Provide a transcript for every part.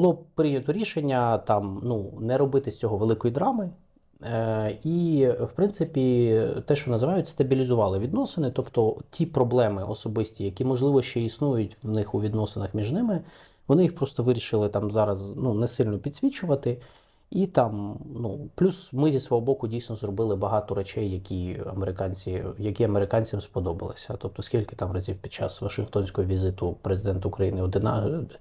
було прийнято рішення там ну, не робити з цього великої драми. Е, І, в принципі, те, що називають, стабілізували відносини, тобто ті проблеми особисті, які, можливо, ще існують в них у відносинах між ними, вони їх просто вирішили там зараз ну, не сильно підсвічувати. І там, ну, плюс ми зі свого боку дійсно зробили багато речей, які американці, які американцям сподобалися. Тобто, скільки там разів під час Вашингтонського візиту президент України 11,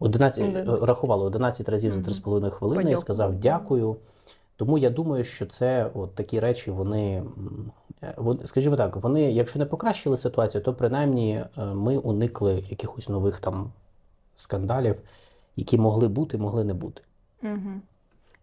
11, Одинадцять. рахували 11 разів за Мгм. 3,5 хвилини і сказав дякую. Тому я думаю, що це от такі речі, вони, е, скажімо так, вони, якщо не покращили ситуацію, то принаймні е, ми уникли якихось нових там скандалів, які могли бути, могли не бути. Угу.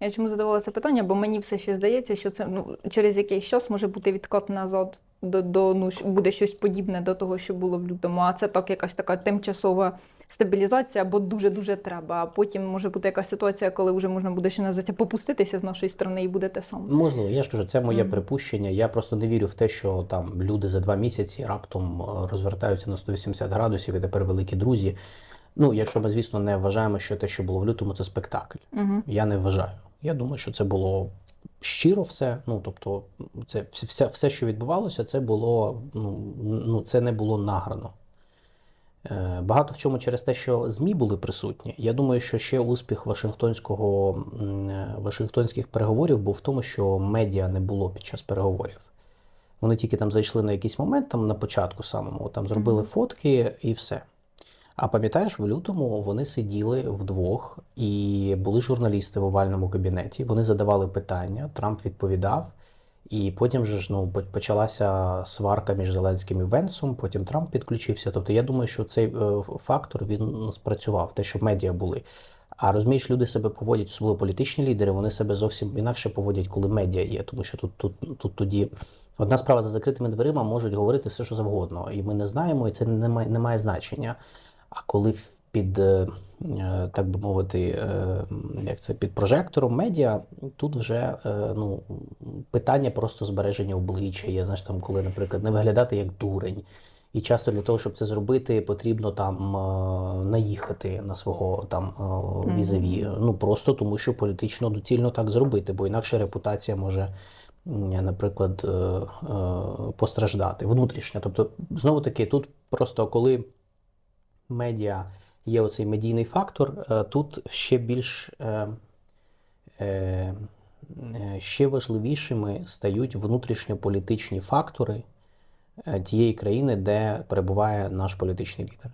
Я чому задавала це питання, бо мені все ще здається, що це ну, через якийсь час може бути відкат назад до, до ну, буде щось подібне до того, що було в лютому. А це так якась така тимчасова стабілізація, бо дуже-дуже треба. А потім може бути якась ситуація, коли вже можна буде що називається попуститися з нашої сторони і буде те саме. Можливо, я ж кажу, це моє Мгм. припущення. Я просто не вірю в те, що там люди за два місяці раптом е, розвертаються на 180 градусів і тепер великі друзі. Ну, якщо ми, звісно, не вважаємо, що те, що було в лютому, це спектакль. Угу. Я не вважаю. Я думаю, що це було щиро все. Ну, тобто, це все, все що відбувалося, це було ну, ну це не було награно. Е, Багато в чому через те, що ЗМІ були присутні. Я думаю, що ще успіх Вашингтонського е, Вашингтонських переговорів був в тому, що медіа не було під час переговорів. Вони тільки там зайшли на якийсь момент, там на початку самому, там зробили фотки і все. А пам'ятаєш, в лютому вони сиділи вдвох, і були журналісти в овальному кабінеті. Вони задавали питання, Трамп відповідав. І потім же ж ну почалася сварка між Зеленським і Венсом. Потім Трамп підключився. Тобто, я думаю, що цей е, фактор він спрацював, те, що медіа були. А розумієш, люди себе поводять, особливо політичні лідери, вони себе зовсім інакше поводять, коли медіа є. Тому що тут, тут, тут тоді одна справа за закритими дверима можуть говорити все, що завгодно, і ми не знаємо, і це не має, не має значення. А коли під, е, е, так би мовити, е, як це під прожектором медіа, тут вже ну, питання просто збереження обличчя. Є, знаєш, там, коли, наприклад, не виглядати як дурень. І часто для того, щоб це зробити, потрібно там наїхати на свого там візаві. Ну просто тому, що політично доцільно так зробити, бо інакше репутація може, наприклад, постраждати внутрішньо. Тобто, знову таки, тут просто коли медіа є оцей медійний фактор, е, тут ще більш е, е, ще важливішими стають внутрішньополітичні фактори тієї країни, де перебуває наш політичний лідер.